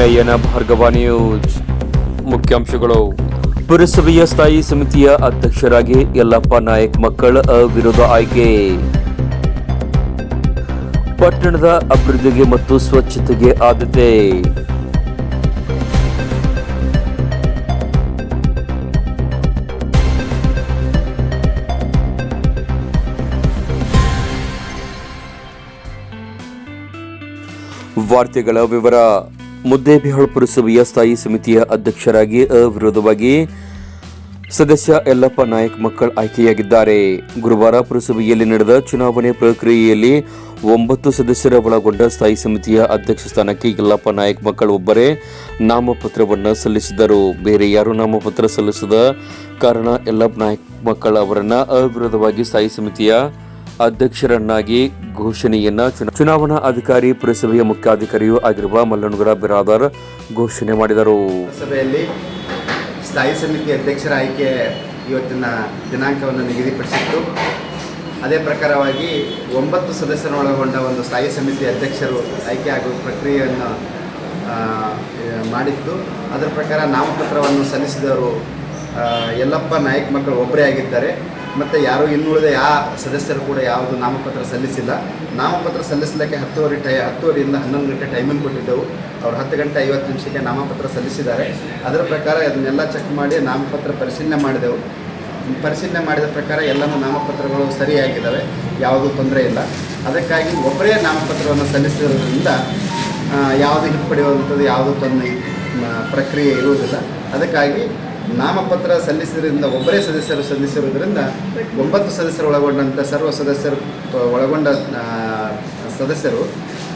ನಯನ Bhargava news ಮುಖ್ಯಾಂಶಗಳು. ಪುರಸಭೆಯ ಸ್ಥಾಯಿ ಸಮಿತಿಯ ಅಧ್ಯಕ್ಷರಾಗಿ ಯಲ್ಲಪ್ಪ ನಾಯಕ್ ಮಕ್ಕಳ ಅವಿರೋಧ ಆಯ್ಕೆ. ಪಟ್ಟಣದ ಅಭಿವೃದ್ಧಿಗೆ ಮತ್ತು ಸ್ವಚ್ಛತೆಗೆ ಆದ್ಯತೆ. ವಾರ್ತೆಗಳ ವಿವರ. ಮುದ್ದೇಬಿಹಾಳ್ ಪುರಸಭೆಯ ಸ್ಥಾಯಿ ಸಮಿತಿಯ ಅಧ್ಯಕ್ಷರಾಗಿ ಅವಿರೋಧವಾಗಿ ಸದಸ್ಯ ಯಲ್ಲಪ್ಪ ನಾಯಕ್ ಮಕ್ಕಳ್ ಆಯ್ಕೆಯಾಗಿದ್ದಾರೆ. ಗುರುವಾರ ಪುರಸಭೆಯಲ್ಲಿ ನಡೆದ ಚುನಾವಣೆ ಪ್ರಕ್ರಿಯೆಯಲ್ಲಿ ಒಂಬತ್ತು ಸದಸ್ಯರ ಒಳಗೊಂಡ ಸ್ಥಾಯಿ ಸಮಿತಿಯ ಅಧ್ಯಕ್ಷ ಸ್ಥಾನಕ್ಕೆ ಯಲ್ಲಪ್ಪ ನಾಯಕ್ ಮಕ್ಕಳು ಒಬ್ಬರೇ ನಾಮಪತ್ರವನ್ನು ಸಲ್ಲಿಸಿದರು ಬೇರೆ ಯಾರು ನಾಮಪತ್ರ ಸಲ್ಲಿಸದ ಕಾರಣ ಯಲ್ಲಪ್ಪ ನಾಯಕ್ ಮಕ್ಕಳ ಅವರನ್ನು ಅವಿರೋಧವಾಗಿ ಸ್ಥಾಯಿ ಸಮಿತಿಯ ಅಧ್ಯಕ್ಷರನ್ನಾಗಿ ಘೋಷಣೆಯನ್ನ ಚುನಾ- ಚುನಾವಣಾ ಅಧಿಕಾರಿ ಪುರಸಭೆಯ ಮುಖ್ಯಾಧಿಕಾರಿಯೂ ಆಗಿರುವ ಮಲ್ಲನಗೌಡ ಬಿರಾದರ್ ಘೋಷಣೆ ಮಾಡಿದರು. ಸಭೆಯಲ್ಲಿ ಸ್ಥಾಯಿ ಸಮಿತಿ ಅಧ್ಯಕ್ಷರ ಆಯ್ಕೆ ಇವತ್ತಿನ ದಿನಾಂಕವನ್ನು ನಿಗದಿಪಡಿಸಿತ್ತು. ಅದೇ ಪ್ರಕಾರವಾಗಿ ಒಂಬತ್ತು ಸದಸ್ಯರನ್ನೊಳಗೊಂಡ ಒಂದು ಸ್ಥಾಯಿ ಸಮಿತಿ ಅಧ್ಯಕ್ಷರು ಆಯ್ಕೆ ಆಗುವ ಪ್ರಕ್ರಿಯೆಯನ್ನು ಮಾಡಿತ್ತು. ಅದರ ಪ್ರಕಾರ ನಾಮಪತ್ರವನ್ನು ಸಲ್ಲಿಸಿದವರು ಯಲ್ಲಪ್ಪ ನಾಯಕ್ ಮಕ್ಕಳು ಒಬ್ಬರೇ ಆಗಿದ್ದಾರೆ. ಮತ್ತು ಯಾರು ಇನ್ನುಳಿದ ಯಾವ ಸದಸ್ಯರು ಕೂಡ ಯಾವುದು ನಾಮಪತ್ರ ಸಲ್ಲಿಸಿಲ್ಲ. ನಾಮಪತ್ರ ಸಲ್ಲಿಸಲಿಕ್ಕೆ ಹತ್ತುವರೆ ಟೈ, ಹತ್ತುವರೆಯಿಂದ ಹನ್ನೊಂದು ಗಂಟೆ ಟೈಮಿಂಗ್ ಕೊಟ್ಟಿದ್ದೆವು. ಅವ್ರು ಹತ್ತು ಗಂಟೆ ಐವತ್ತು ನಿಮಿಷಕ್ಕೆ ನಾಮಪತ್ರ ಸಲ್ಲಿಸಿದ್ದಾರೆ. ಅದರ ಪ್ರಕಾರ ಅದನ್ನೆಲ್ಲ ಚೆಕ್ ಮಾಡಿ ನಾಮಪತ್ರ ಪರಿಶೀಲನೆ ಮಾಡಿದೆವು. ಪರಿಶೀಲನೆ ಮಾಡಿದ ಪ್ರಕಾರ ಎಲ್ಲನೂ ನಾಮಪತ್ರಗಳು ಸರಿಯಾಗಿದ್ದಾವೆ. ಯಾವುದೂ ತೊಂದರೆ ಇಲ್ಲ. ಅದಕ್ಕಾಗಿ ಒಬ್ಬರೇ ನಾಮಪತ್ರವನ್ನು ಸಲ್ಲಿಸಿರೋದ್ರಿಂದ ಯಾವುದು ಹಿಂಪಡೆಯುವಂಥದ್ದು ಯಾವುದೂ ತೊಂದರೆ ಪ್ರಕ್ರಿಯೆ ಇರುವುದಿಲ್ಲ. ಅದಕ್ಕಾಗಿ ನಾಮಪತ್ರ ಸಲ್ಲಿಸಿದ್ರಿಂದ, ಒಬ್ಬರೇ ಸದಸ್ಯರು ಸಲ್ಲಿಸಿರುವುದರಿಂದ ಒಂಬತ್ತು ಸದಸ್ಯರು ಒಳಗೊಂಡಂಥ ಸರ್ವ ಸದಸ್ಯರು ಒಳಗೊಂಡ ಸದಸ್ಯರು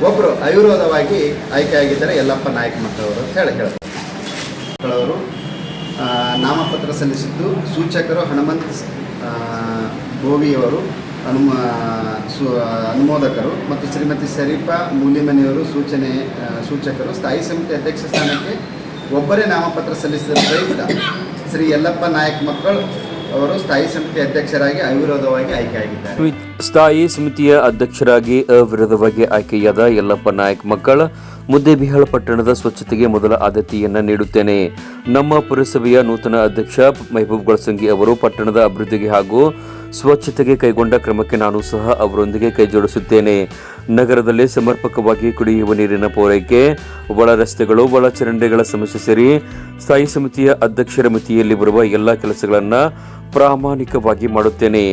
ಒಬ್ಬರು ಅವಿರೋಧವಾಗಿ ಆಯ್ಕೆಯಾಗಿದ್ದಾರೆ, ಯಲ್ಲಪ್ಪ ನಾಯಕ್ ಮಕ್ಕಳವರು ಅಂತ ಹೇಳಿ ಹೇಳ್ತಾರೆ ನಾಮಪತ್ರ ಸಲ್ಲಿಸಿದ್ದು ಸೂಚಕರು ಹನುಮಂತ್ ಗೋವಿಯವರು ಅನುಮ ಸು ಅನುಮೋದಕರು ಮತ್ತು ಶ್ರೀಮತಿ ಶರೀಫಾ ಮೂಲಿಮನಿಯವರು ಸೂಚನೆ ಸೂಚಕರು. ಸ್ಥಾಯಿ ಸಮಿತಿ ಅಧ್ಯಕ್ಷ ಸ್ಥಾನಕ್ಕೆ ಒಬ್ಬರೇ ನಾಮಪತ್ರ ಸಲ್ಲಿಸಿದ ಪ್ರಯುಕ್ತ ಶ್ರೀ ಯಲ್ಲಪ್ಪ ನಾಯಕ್ ಮಕ್ಕಳು ಅವರು ಸ್ಥಾಯಿ ಸಮಿತಿ ಅಧ್ಯಕ್ಷರಾಗಿ ಅವಿರೋಧವಾಗಿ ಆಯ್ಕೆಯಾಗಿದ್ದಾರೆ. ಸ್ಥಾಯಿ ಸಮಿತಿಯ ಅಧ್ಯಕ್ಷರಾಗಿ ಅವಿರೋಧವಾಗಿ ಆಯ್ಕೆಯಾದ ಯಲ್ಲಪ್ಪ ನಾಯಕ್ ಮಕ್ಕಳ ಮುದ್ದೇಬಿಹಾಳ ಪಟ್ಟಣದ ಸ್ವಚ್ಛತೆಗೆ ಮೊದಲ ಆದ್ಯತೆಯನ್ನು ನೀಡುತ್ತೇನೆ. ನಮ್ಮ ಪುರಸಭೆಯ ನೂತನ ಅಧ್ಯಕ್ಷ ಮೆಹಬೂಬ್ ಗಳಸಂಗಿ ಅವರು ಪಟ್ಟಣದ ಅಭಿವೃದ್ಧಿಗೆ ಹಾಗೂ ಸ್ವಚ್ಛತೆಗೆ ಕೈಗೊಂಡ ಕ್ರಮಕ್ಕೆ ನಾನು ಸಹ ಅವರೊಂದಿಗೆ ಕೈಜೋಡಿಸುತ್ತೇನೆ ನಗರದಲ್ಲಿ ಸಮರ್ಪಕವಾಗಿ ಕುಡಿಯುವ ನೀರಿನ ಪೂರೈಕೆ, ಒಳ ರಸ್ತೆಗಳು, ಒಳ ಚರಂಡಿಗಳ ಸಮಸ್ಯೆ ಸೇರಿ ಸ್ಥಾಯಿ ಸಮಿತಿಯ ಅಧ್ಯಕ್ಷರ ಮಿತಿಯಲ್ಲಿ ಬರುವ ಎಲ್ಲ ಕೆಲಸಗಳನ್ನು ಪ್ರಾಮಾಣಿಕವಾಗಿ ಮಾಡುತ್ತೇನೆ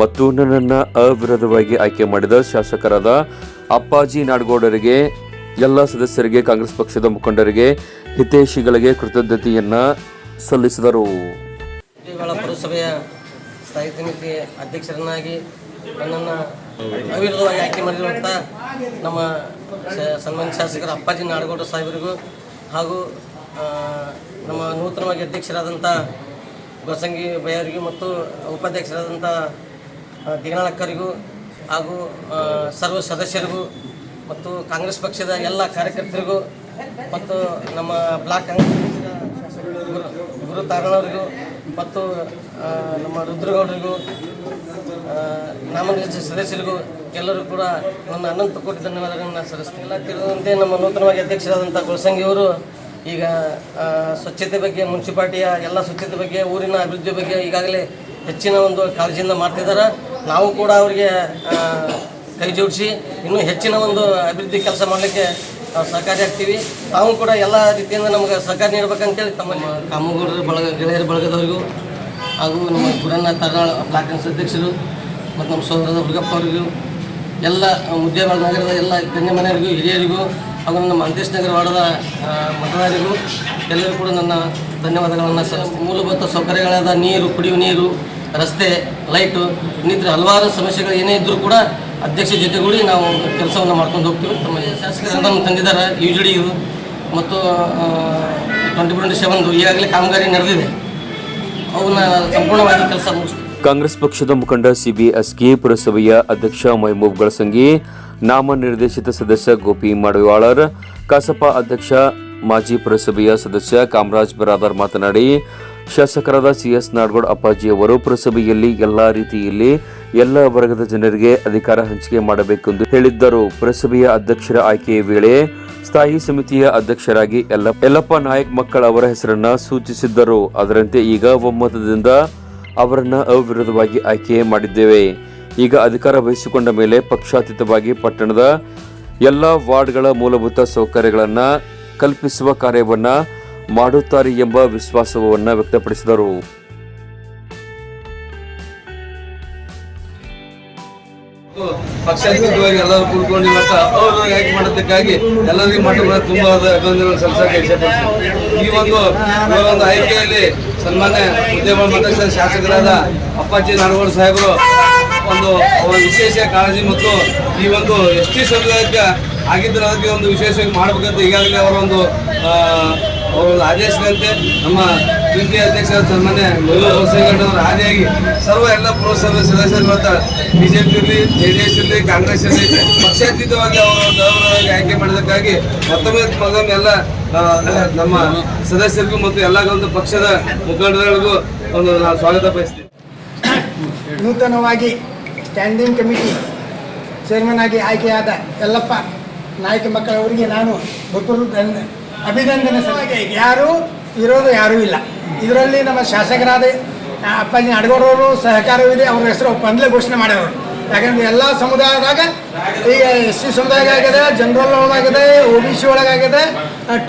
ಮತ್ತು ನನ್ನನ್ನು ಅವಿರೋಧವಾಗಿ ಆಯ್ಕೆ ಮಾಡಿದ ಶಾಸಕರಾದ ಅಪ್ಪಾಜಿ ನಾಡಗೌಡರಿಗೆ, ಎಲ್ಲ ಸದಸ್ಯರಿಗೆ, ಕಾಂಗ್ರೆಸ್ ಪಕ್ಷದ ಮುಖಂಡರಿಗೆ ಹಿತೈಷಿಗಳಿಗೆ ಕೃತಜ್ಞತೆಯನ್ನ ಸಲ್ಲಿಸಿದರು. ಸ್ಥಾಯಿ ಸಮಿತಿ ಅಧ್ಯಕ್ಷರನ್ನಾಗಿ ನನ್ನನ್ನು ಅವಿರೋಧವಾಗಿ ಆಯ್ಕೆ ಮಾಡಿರುವಂಥ ನಮ್ಮ ಸನ್ಮಾನ್ಯ ಶಾಸಕರ ಅಪ್ಪಾಜಿ ನಾಡಗೌಡ ಸಾಹೇಬರಿಗೂ ಹಾಗೂ ನಮ್ಮ ನೂತನವಾಗಿ ಅಧ್ಯಕ್ಷರಾದಂಥ ಗೊಸಂಗಿ ಬಯ್ಯವರಿಗೂ ಮತ್ತು ಉಪಾಧ್ಯಕ್ಷರಾದಂಥ ದಿಗಣಕ್ಕರಿಗೂ ಹಾಗೂ ಸರ್ವ ಸದಸ್ಯರಿಗೂ ಮತ್ತು ಕಾಂಗ್ರೆಸ್ ಪಕ್ಷದ ಎಲ್ಲ ಕಾರ್ಯಕರ್ತರಿಗೂ ಮತ್ತು ನಮ್ಮ ಬ್ಲಾಕ್ ಕಾಂಗ್ರೆಸ್ ಗುರು ತಾರಣವರಿಗೂ ಮತ್ತು ನಮ್ಮ ರುದ್ರಗೌಡರಿಗೂ ಆ, ನಾಮನಿರ್ದೇಶಿತ ಸದಸ್ಯರಿಗೂ ಎಲ್ಲರೂ ಕೂಡ ನನ್ನ ಅನಂತ ಕೋಟಿ ಧನ್ಯವಾದಗಳನ್ನು ಸಲ್ಲಿಸ್ತೀನಿ. ತಿಳಿದಂತೆ ನಮ್ಮ ನೂತನವಾಗಿ ಅಧ್ಯಕ್ಷರಾದಂಥ ಗುಳಸಂಗಿಯವರು ಈಗ ಸ್ವಚ್ಛತೆ ಬಗ್ಗೆ ಮುನ್ಸಿಪಾಲ್ಟಿಯ ಎಲ್ಲ ಸ್ವಚ್ಛತೆ ಬಗ್ಗೆ ಊರಿನ ಅಭಿವೃದ್ಧಿ ಬಗ್ಗೆ ಈಗಾಗಲೇ ಹೆಚ್ಚಿನ ಒಂದು ಕಾಳಜಿಯಿಂದ ಮಾಡ್ತಿದ್ದಾರೆ. ನಾವು ಕೂಡ ಅವರಿಗೆ ಕೈ ಜೋಡಿಸಿ ಇನ್ನೂ ಹೆಚ್ಚಿನ ಒಂದು ಅಭಿವೃದ್ಧಿ ಕೆಲಸ ಮಾಡಲಿಕ್ಕೆ ನಾವು ಸಹಕಾರಿ ಆಗ್ತೀವಿ. ತಾವು ಕೂಡ ಎಲ್ಲ ರೀತಿಯಿಂದ ನಮಗೆ ಸಹಕಾರ ನೀಡಬೇಕಂತೇಳಿ ತಮ್ಮ ಕಾಮಗಾರರ ಬಳಗ, ಗೆಳೆಯರ ಬಳಗದವರಿಗೂ ಹಾಗೂ ನಮ್ಮ ಗುರನ್ನ ತರಾಳ ಬ್ಲಾಕ್ ಅಧ್ಯಕ್ಷರು ಮತ್ತು ನಮ್ಮ ಸೋದರ ಹುಡುಗಪ್ಪ ಅವರಿಗೂ, ಎಲ್ಲ ಮುದ್ದೇವಾಡ ನಗರದ ಎಲ್ಲ ಗಣ್ಯ ಮನೆಯವರಿಗೂ, ಹಿರಿಯರಿಗೂ ಹಾಗೂ ನಮ್ಮ ಅಂದೇಶ್ ನಗರ ವಾರ್ಡದ ಮತದಾರರಿಗೂ ಎಲ್ಲರೂ ಕೂಡ ನನ್ನ ಧನ್ಯವಾದಗಳನ್ನು ಸ ಮೂಲಭೂತ ಸೌಕರ್ಯಗಳಾದ ನೀರು, ಕುಡಿಯುವ ನೀರು, ರಸ್ತೆ, ಲೈಟು, ಇನ್ನಿತರ ಹಲವಾರು ಸಮಸ್ಯೆಗಳು ಏನೇ ಇದ್ದರೂ ಕೂಡ ಅಧ್ಯಕ್ಷ ಜೊತೆಗೂಡಿ ನಾವು ಕೆಲಸವನ್ನು ಮಾಡ್ಕೊಂಡು ಹೋಗ್ತೀವಿ. ತಮ್ಮ ಶಾಸಕರು ತಂದಿದ್ದಾರೆ. ಯು ಜಿ ಡಿಯು ಮತ್ತು ಟ್ವೆಂಟಿ ಟ್ವೆಂಟಿ ಸೆವೆನ್ದು ಈಗಾಗಲೇ ಕಾಮಗಾರಿ ನಡೆದಿದೆ. ಅವನ್ನ ಸಂಪೂರ್ಣವಾಗಿ ಕೆಲಸ ಮುಗಿಸ್ತೀವಿ. ಕಾಂಗ್ರೆಸ್ ಪಕ್ಷದ ಮುಖಂಡ ಸಿಬಿಎಸ್ಕೆ ಪುರಸಭೆಯ ಅಧ್ಯಕ್ಷ ಮೆಹಬೂಬ್ ಗಳಸಂಗಿ ನಾಮನಿರ್ದೇಶಿತ ಸದಸ್ಯ ಗೋಪಿ ಮಾಡಿವಾಳರ್ ಕಸಪ ಅಧ್ಯಕ್ಷ, ಮಾಜಿ ಪುರಸಭೆಯ ಸದಸ್ಯ ಕಾಮರಾಜ್ ಬರಾಬರ್ ಮಾತನಾಡಿ ಶಾಸಕರಾದ ಸಿಎಸ್ ನಾಡಗೌಡ ಅಪ್ಪಾಜಿ ಅವರು ಪುರಸಭೆಯಲ್ಲಿ ಎಲ್ಲಾ ರೀತಿಯಲ್ಲಿ ಎಲ್ಲ ವರ್ಗದ ಜನರಿಗೆ ಅಧಿಕಾರ ಹಂಚಿಕೆ ಮಾಡಬೇಕೆಂದು ಹೇಳಿದ್ದರು. ಪುರಸಭೆಯ ಅಧ್ಯಕ್ಷರ ಆಯ್ಕೆಯ ವೇಳೆ ಸ್ಥಾಯಿ ಸಮಿತಿಯ ಅಧ್ಯಕ್ಷರಾಗಿ ಎಲ್ಲ ಯಲ್ಲಪ್ಪ ನಾಯಕ್ ಮಕ್ಕಳ ಅವರ ಹೆಸರನ್ನ ಸೂಚಿಸಿದ್ದರು. ಅದರಂತೆ ಈಗ ಒಮ್ಮತದಿಂದ ಅವರನ್ನ ಅವಿರೋಧವಾಗಿ ಆಯ್ಕೆ ಮಾಡಿದ್ದೇವೆ. ಈಗ ಅಧಿಕಾರ ವಹಿಸಿಕೊಂಡ ಮೇಲೆ ಪಕ್ಷಾತೀತವಾಗಿ ಪಟ್ಟಣದ ಎಲ್ಲ ವಾರ್ಡ್ಗಳ ಮೂಲಭೂತ ಸೌಕರ್ಯಗಳನ್ನ ಕಲ್ಪಿಸುವ ಕಾರ್ಯವನ್ನ ಮಾಡುತ್ತಾರೆ ಎಂಬ ವಿಶ್ವಾಸವನ್ನ ವ್ಯಕ್ತಪಡಿಸಿದರು. ಪಕ್ಷಾತೀತವಾಗಿ ಎಲ್ಲರೂ ಕೂತ್ಕೊಂಡು ಇವತ್ತು ಅವರು ಆಯ್ಕೆ ಮಾಡೋದಕ್ಕಾಗಿ ಎಲ್ಲರಿಗೂ ಮಠ ತುಂಬಾ ಅಭಿನಂದನೆಗಳು ಸಲ್ಲಿಸಕ್ಕೆ ಇಷ್ಟಪಡ್ತೀನಿ. ಈ ಒಂದು ಒಂದು ಆಯ್ಕೆಯಲ್ಲಿ ಸನ್ಮಾನ್ಯ ಉದ್ಯಮ ಶಾಸಕರಾದ ಅಪ್ಪಾಜಿ ನಾಡಗೌಡ ಸಾಹೇಬರು ಒಂದು ವಿಶೇಷ ಕಾಳಜಿ ಮತ್ತು ಈ ಒಂದು ಎಸ್ ಟಿ ಸಮುದಾಯಕ್ಕೆ ಆಗಿದ್ದರೆ ಅದಕ್ಕೆ ಒಂದು ವಿಶೇಷವಾಗಿ ಮಾಡಬೇಕಂತ ಈಗಾಗಲೇ ಅವರ ಒಂದು ಅವರ ಆದೇಶದಂತೆ ನಮ್ಮ ಜೆಪಿ ಅಧ್ಯಕ್ಷ ಸನ್ಮಾನ್ಯ ಅವರ ಆದಿಯಾಗಿ ಸರ್ವ ಎಲ್ಲ ಪುರಸಭೆ ಸದಸ್ಯರು ಇವತ್ತು ಬಿಜೆಪಿ ಇರಲಿ, ಜೆ ಡಿ ಎಸ್ ಇರಲಿ, ಕಾಂಗ್ರೆಸ್ ಇರಲಿ, ಪಕ್ಷಾತೀತವಾಗಿ ಅವರು ಆಯ್ಕೆ ಮಾಡೋದಕ್ಕಾಗಿ ಮತ್ತೊಮ್ಮೆ ಮತ್ತೊಮ್ಮೆ ಎಲ್ಲ ನಮ್ಮ ಸದಸ್ಯರಿಗೂ ಮತ್ತು ಎಲ್ಲ ಒಂದು ಪಕ್ಷದ ಮುಖಂಡರುಗಳಿಗೂ ಒಂದು ನಾವು ಸ್ವಾಗತ ಬಯಸ್ತೀವಿ ನೂತನವಾಗಿ ಸ್ಟ್ಯಾಂಡಿಂಗ್ ಕಮಿಟಿ ಚೇರ್ಮನ್ ಆಗಿ ಆಯ್ಕೆಯಾದ ಯಲ್ಲಪ್ಪ, ನಾಯಕ ಮಕ್ಕಳವರಿಗೆ ನಾನು ಭಕ್ತರು ಅಭಿನಂದನೆ ಯಾರು ಇರೋದು ಯಾರೂ ಇಲ್ಲ. ಇದರಲ್ಲಿ ನಮ್ಮ ಶಾಸಕರಾದ ಅಪ್ಪಾಜಿ ಅಡಗೋರವರು ಸಹಕಾರವಿದೆ. ಅವ್ರ ಹೆಸರು ಪಂದ್ಲೆ ಘೋಷಣೆ ಮಾಡ್ಯವರು ಯಾಕಂದ್ರೆ ಎಲ್ಲ ಸಮುದಾಯದಾಗ, ಈಗ ಎಸ್ ಸಿ ಸಮುದಾಯ ಆಗಿದೆ, ಜನರಲ್ ಒಳಗಾಗಿದೆ ಒ ಬಿ ಸಿ ಒಳಗಾಗಿದೆ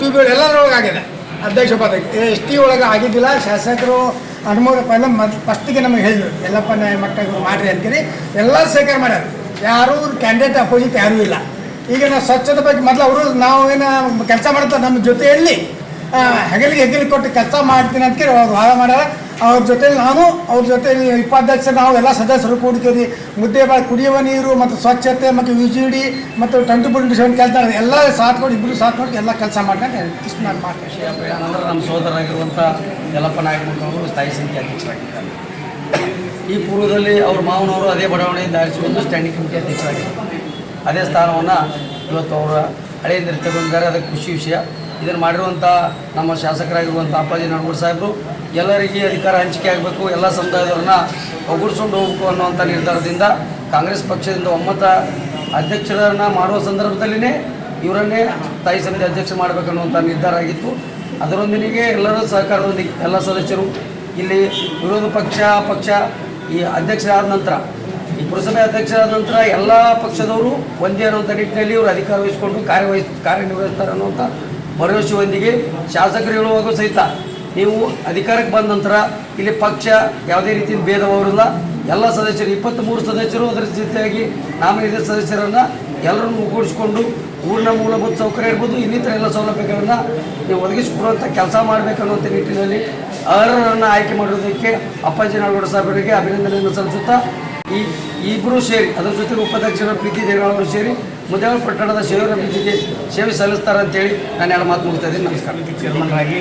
ಟಿ ಬಿ ಎಲ್ಲರೊಳಗಾಗಿದೆ ಅಧ್ಯಕ್ಷ ಪದಕ್ಕೆ ಎಸ್ ಟಿ ಒಳಗೆ ಆಗಿದ್ದಿಲ್ಲ, ಶಾಸಕರು ಅನುಮೋದನೆ ಪದ ಮೊದ್ ಫಸ್ಟಿಗೆ ನಮಗೆ ಹೇಳಿದ್ರು. ಎಲ್ಲಪ್ಪ ನ್ಯಾಯ ಮಟ್ಟ ಮಾಡ್ರಿ ಅಂತೀರಿ. ಎಲ್ಲ ಸಹಕಾರ ಮಾಡ್ಯಾರ. ಯಾರೂ ಕ್ಯಾಂಡಿಡೇಟ್ ಅಪೋಸಿಟ್ ಯಾರೂ ಇಲ್ಲ. ಈಗ ನಾವು ಸ್ವಚ್ಛತೆ ಬಗ್ಗೆ ಮೊದಲು ಅವರು ನಾವು ಏನು ಕೆಲಸ ಮಾಡ್ತಾರೆ ನಮ್ಮ ಜೊತೆಯಲ್ಲಿ ಹೆಗಲಿಗೆ ಹೆಗಲಿ ಕೊಟ್ಟು ಕೆಲಸ ಮಾಡ್ತೀನಿ ಅಂತ ಕೇಳಿ ಅವ್ರು ವಾದ ಮಾಡ್ಯಾರ. ಅವ್ರ ಜೊತೆಯಲ್ಲಿ ನಾನು, ಅವ್ರ ಜೊತೆಲಿ ಉಪಾಧ್ಯಕ್ಷ ನಾವು ಎಲ್ಲ ಸದಸ್ಯರು ಕೂಡ್ತೀವಿ ಮುದ್ದೆ ಬಾಳ ಕುಡಿಯುವ ನೀರು ಮತ್ತು ಸ್ವಚ್ಛತೆ ಮತ್ತು ಯು ಜಿ ಡಿ ಮತ್ತು ಟಂಟು ಸೆವೆನ್ ಕೆಲಸ ಎಲ್ಲ ಸಾಥ್ ಕೊಟ್ಟು ಇಬ್ಬರು ಸಾಥ್ ಕೊಟ್ಟು ಎಲ್ಲ ಕೆಲಸ ಮಾಡ್ಕೊಂಡು ಇಷ್ಟು ನಾನು ನಮ್ಮ ಸೋದರಾಗಿರುವಂಥ ಯಲ್ಲಪ್ಪ ನಾಯಕ ಅವರು ಸ್ಥಾಯಿ ಸಮಿತಿ ಅಧ್ಯಕ್ಷರಾಗಿದ್ದಾರೆ. ಈ ಪೂರ್ವದಲ್ಲಿ ಅವ್ರ ಮಾವನವರು ಅದೇ ಬಡಾವಣೆಯಿಂದ ಆರಿಸಿಕೊಂಡು ಸ್ಟ್ಯಾಂಡಿಂಗ್ ಕಮಿಟಿ ಅಧ್ಯಕ್ಷರಾಗಿದ್ದಾರೆ. ಅದೇ ಸ್ಥಾನವನ್ನು ಇವತ್ತು ಅವರ ಹಳೆಯಿಂದ ಬಂದಿದ್ದಾರೆ ಅದಕ್ಕೆ ಖುಷಿ ವಿಷಯ. ಇದನ್ನು ಮಾಡಿರುವಂಥ ನಮ್ಮ ಶಾಸಕರಾಗಿರುವಂಥ ಅಪ್ಪಾಜಿ ನಾಡಗೌಡ ಸಾಹೇಬರು, ಎಲ್ಲರಿಗೆ ಅಧಿಕಾರ ಹಂಚಿಕೆ ಆಗಬೇಕು, ಎಲ್ಲ ಸಮುದಾಯದವ್ರನ್ನ ಒಗ್ಗೂಡಿಸ್ಕೊಂಡು ಹೋಗಬೇಕು ಅನ್ನುವಂಥ ನಿರ್ಧಾರದಿಂದ ಕಾಂಗ್ರೆಸ್ ಪಕ್ಷದಿಂದ ಒಮ್ಮತ ಅಧ್ಯಕ್ಷರನ್ನು ಮಾಡುವ ಸಂದರ್ಭದಲ್ಲಿನೇ ಇವರನ್ನೇ ತಾಯಿ ಸಮಿತಿ ಅಧ್ಯಕ್ಷ ಮಾಡಬೇಕನ್ನುವಂಥ ನಿರ್ಧಾರ ಆಗಿತ್ತು. ಅದರೊಂದಿಗೆ ಎಲ್ಲರೂ ಸಹಕಾರದೊಂದಿಗೆ ಎಲ್ಲ ಸದಸ್ಯರು ಇಲ್ಲಿ ವಿರೋಧ ಪಕ್ಷ ಪಕ್ಷ ಈ ಅಧ್ಯಕ್ಷರಾದ ನಂತರ ಪುರಸಭೆ ಅಧ್ಯಕ್ಷರಾದ ನಂತರ ಎಲ್ಲ ಪಕ್ಷದವರು ಒಂದೇ ಅನ್ನುವಂಥ ನಿಟ್ಟಿನಲ್ಲಿ ಇವರು ಅಧಿಕಾರ ವಹಿಸಿಕೊಂಡು ಕಾರ್ಯವಹಿಸ್, ಕಾರ್ಯನಿರ್ವಹಿಸ್ತಾರೆ ಅನ್ನುವಂಥ ಭರವಸೆಯೊಂದಿಗೆ ಶಾಸಕರು ಹೇಳುವಾಗ ಸಹಿತ ನೀವು ಅಧಿಕಾರಕ್ಕೆ ಬಂದ ನಂತರ ಇಲ್ಲಿ ಪಕ್ಷ ಯಾವುದೇ ರೀತಿಯ ಭೇದವಾಗಿರಲ್ಲ ಎಲ್ಲ ಸದಸ್ಯರು ಇಪ್ಪತ್ತ್ಮೂರು ಸದಸ್ಯರು ಅದರ ಜೊತೆಯಾಗಿ ನಾಮಿನೇಟೆಡ್ ಸದಸ್ಯರನ್ನು ಎಲ್ಲರನ್ನು ಒಗ್ಗೂಡಿಸಿಕೊಂಡು ಊರಿನ ಮೂಲಭೂತ ಸೌಕರ್ಯ ಇರ್ಬೋದು, ಇನ್ನಿತರ ಎಲ್ಲ ಸೌಲಭ್ಯಗಳನ್ನು ನೀವು ಒದಗಿಸಿಕೊಡುವಂಥ ಕೆಲಸ ಮಾಡಬೇಕನ್ನುವಂಥ ನಿಟ್ಟಿನಲ್ಲಿ ಅರ್ಹರನ್ನು ಆಯ್ಕೆ ಮಾಡೋದಕ್ಕೆ ಅಪ್ಪಾಜಿ ನಾಡಗೌಡ ಸಾಹೇಬರಿಗೆ ಅಭಿನಂದನೆಯನ್ನು ಸಲ್ಲಿಸುತ್ತಾ ಈ ಇಬ್ಬರು ಸೇರಿ, ಅದರ ಜೊತೆ ಉಪಾಧ್ಯಕ್ಷರ ಪ್ರೀತಿ ದೇವರವರು ಸೇರಿ ಮುದ್ದೇಳ ಪಟ್ಟಣದ ಸೇವರ ಪ್ರೀತಿಗೆ ಸೇವೆ ಸಲ್ಲಿಸ್ತಾರೆ ಅಂತೇಳಿ ನಾನು ಎರಡು ಮಾತು ಮುಗಿಸ್ತಾ ಇದ್ದೀನಿ. ನಮಸ್ಕಾರ. ಚೇರ್ಮನ್ ಆಗಿ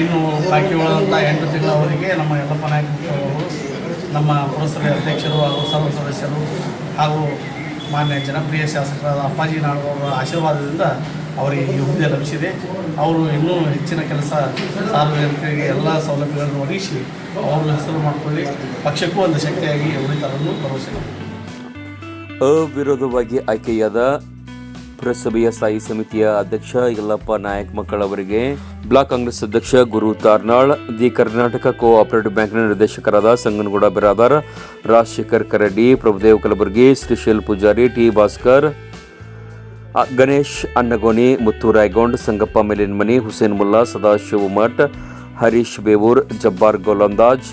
ಇನ್ನು ಬಾಕಿ ಉಳಿದಂಥ ಎಂಟು ತಿಂಗಳವರೆಗೆ ನಮ್ಮ ಯಲ್ಲಪ್ಪ ನಾಯಕ ನಮ್ಮ ಪುರಸಭೆ ಅಧ್ಯಕ್ಷರು ಹಾಗೂ ಸರ್ವ ಸದಸ್ಯರು ಹಾಗೂ ಮಾನ್ಯ ಜನಪ್ರಿಯ ಶಾಸಕರಾದ ಅಪ್ಪಾಜಿ ನಾಡಗೌಡರ ಆಶೀರ್ವಾದದಿಂದ ಅವರಿಗೆ ಈ ಹುದ್ದೆ ಲಭಿಸಿದೆ. ಅವರು ಇನ್ನೂ ಹೆಚ್ಚಿನ ಕೆಲಸ ಸಾರ್ವಜನಿಕರಿಗೆ ಎಲ್ಲ ಸೌಲಭ್ಯಗಳನ್ನು ಒದಗಿಸಿ ಹೆಸರು ಮಾಡಿಕೊಳ್ಳಿ. ಪಕ್ಷಕ್ಕೂ ಒಂದು ಶಕ್ತಿಯಾಗಿ ಉಳಿತಾರನ್ನು ಭರವಸೆ ಅವಿರೋಧವಾಗಿ ಆಯ್ಕೆಯಾದ ಪುರಸಭೆಯ ಸ್ಥಾಯಿ ಸಮಿತಿಯ ಅಧ್ಯಕ್ಷ ಯಲ್ಲಪ್ಪ ನಾಯಕ್ ಮಕ್ಕಳವರಿಗೆ ಬ್ಲಾಕ್ ಕಾಂಗ್ರೆಸ್ ಅಧ್ಯಕ್ಷ Guru Tarnal, the Karnataka co operative ಬ್ಯಾಂಕ್ನ ನಿರ್ದೇಶಕರಾದ ಸಂಗನಗೌಡ ಬಿರಾದಾರ್, ರಾಜಶೇಖರ್ ಕರಡಿ, ಪ್ರಭುದೇವ್ ಕಲಬುರ್ಗಿ ಶ್ರೀಶೈಲ್ ಪೂಜಾರಿ ಟಿ ಭಾಸ್ಕರ್ ಗಣೇಶ್ ಅನ್ನಗೋನಿ ಮುತ್ತು ರಾಯ್ಗೌಂಡ್ ಸಂಗಪ್ಪ ಮೇಲಿನ್ಮನಿ ಹುಸೇನ್ ಮುಲ್ಲಾ, ಸದಾಶಿವ ಮಠ್ ಹರೀಶ್ ಬೇವೂರ್, ಜಬ್ಬಾರ್ ಗೋಲಂದಾಜ್,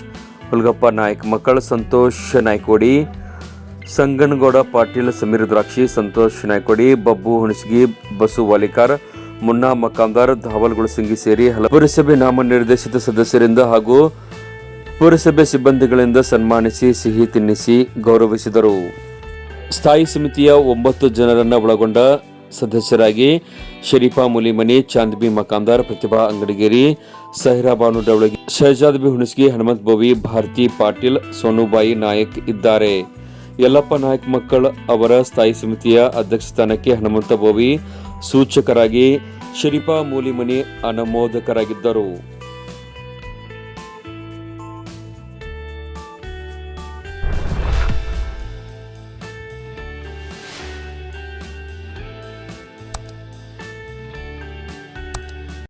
ಹುಲ್ಗಪ್ಪ ನಾಯಕ್ ಮಕ್ಕಳ ಸಂತೋಷ್ ನಾಯ್ಕೋಡಿ, ಸಂಗನಗೌಡ ಪಾಟೀಲ್, ಸಮೀರ್ ದ್ರಾಕ್ಷಿ, ಸಂತೋಷ್ ನಾಯ್ಕೋಡಿ, ಬಬ್ಬು ಹುಣಸಗಿ, ಬಸು ವಾಲಿಕಾರ್, ಮುನ್ನಾ ಮಕಾಂದಾರ್, ಧಾವಲ್ ಗುಳಸಿಂಗಿ ಸೇರಿ ಹಲವು ಪುರಸಭೆ ನಾಮನಿರ್ದೇಶಿತ ಸದಸ್ಯರಿಂದ ಹಾಗೂ ಪುರಸಭೆ ಸಿಬ್ಬಂದಿಗಳಿಂದ ಸನ್ಮಾನಿಸಿ, ಸಿಹಿ ತಿನ್ನಿಸಿ ಗೌರವಿಸಿದರು. ಸ್ಥಾಯಿ ಸಮಿತಿಯ ಒಂಬತ್ತು ಜನರನ್ನು ಒಳಗೊಂಡ ಸದಸ್ಯರಾಗಿ ಶರೀಫಾ ಮುಲಿಮನಿ, ಚಾಂದ್ಬಿ ಮಕಾಂದಾರ್, ಪ್ರತಿಭಾ ಅಂಗಡಿಗೇರಿ, ಸಹಿರಾ ಬಾನು ಡವಳಗಿ, ಶಹಜಾದ್ ಬಿ ಹುಣಸ್ಗಿ, ಹನುಮಂತ್ ಬೋವಿ, ಭಾರತಿ ಪಾಟೀಲ್, ಸೋನುಬಾಯಿ ನಾಯಕ್ ಇದ್ದಾರೆ. ಯಲ್ಲಪ್ಪ ನಾಯಕ್ ಮಕ್ಕಳ ಅವರ ಸ್ಥಾಯಿ ಸಮಿತಿಯ ಅಧ್ಯಕ್ಷ ಸ್ಥಾನಕ್ಕೆ ಹನುಮಂತ ಬೋವಿ ಸೂಚಕರಾಗಿ ಶರೀಫಾ ಮೂಲಿಮನಿ ಅನುಮೋದಕರಾಗಿದ್ದರು.